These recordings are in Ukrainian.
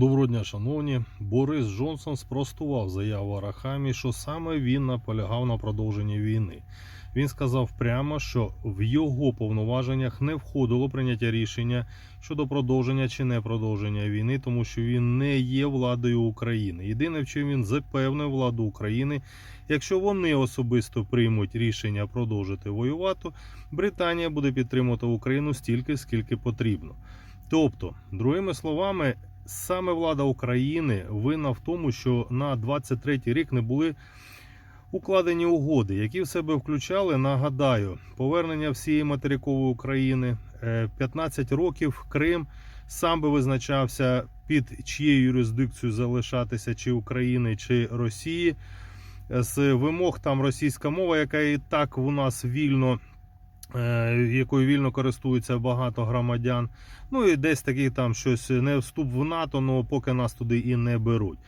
Доброго дня, шановні. Борис Джонсон спростував заяву Арахамі, що саме він наполягав на продовженні війни. Він сказав прямо, що в його повноваженнях не входило прийняття рішення щодо продовження чи не продовження війни, тому що він не є владою України. Єдине, в чим він запевнив владу України, якщо вони особисто приймуть рішення продовжити воювати, Британія буде підтримувати Україну стільки, скільки потрібно. Тобто, другими словами, саме влада України винна в тому, що на 23-й рік не були укладені угоди, які в себе включали, нагадаю, повернення всієї материкової України, е, 15 років Крим сам би визначався під чиєю юрисдикцією залишатися, чи України, чи Росії. Е, З вимог там російська мова, яка і так у нас вільно е, якою вільно користується багато громадян. Ну і десь такий там щось не вступ в НАТО, але поки нас туди і не беруть.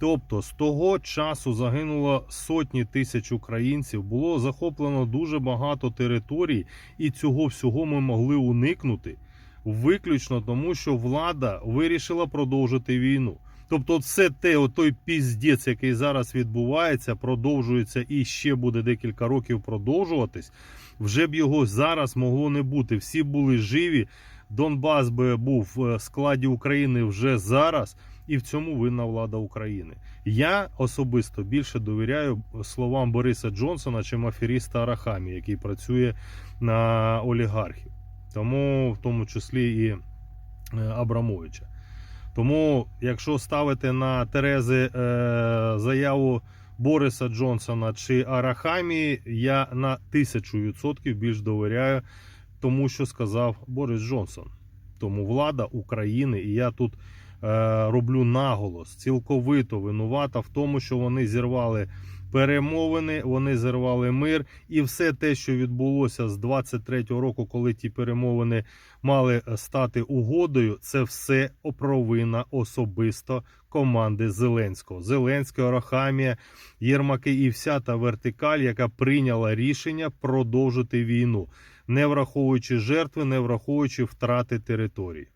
Тобто з того часу загинуло сотні тисяч українців, було захоплено дуже багато територій, і цього всього ми могли уникнути виключно тому, що влада вирішила продовжити війну. Тобто, все те, той піздець, який зараз відбувається, продовжується і ще буде декілька років продовжуватись. Вже б його зараз могло не бути. Всі були живі. Донбас би був в складі України вже зараз, і в цьому винна влада України. Я особисто більше довіряю словам Бориса Джонсона, чим аферіста Арахамі, який працює на олігархів, тому в тому числі і е, Абрамовича. Тому, якщо ставити на Терези е, заяву Бориса Джонсона чи Арахамії, я на тисячу відсотків більш довіряю тому, що сказав Борис Джонсон. Тому влада України, і я тут е, роблю наголос, цілковито винувата в тому, що вони зірвали перемовини, вони зірвали мир, і все те, що відбулося з 23-го року, коли ті перемовини мали стати угодою, це все провина особисто команди Зеленського. Зеленського, Рахамія, Єрмаки і вся та вертикаль, яка прийняла рішення продовжити війну, не враховуючи жертви, не враховуючи втрати території.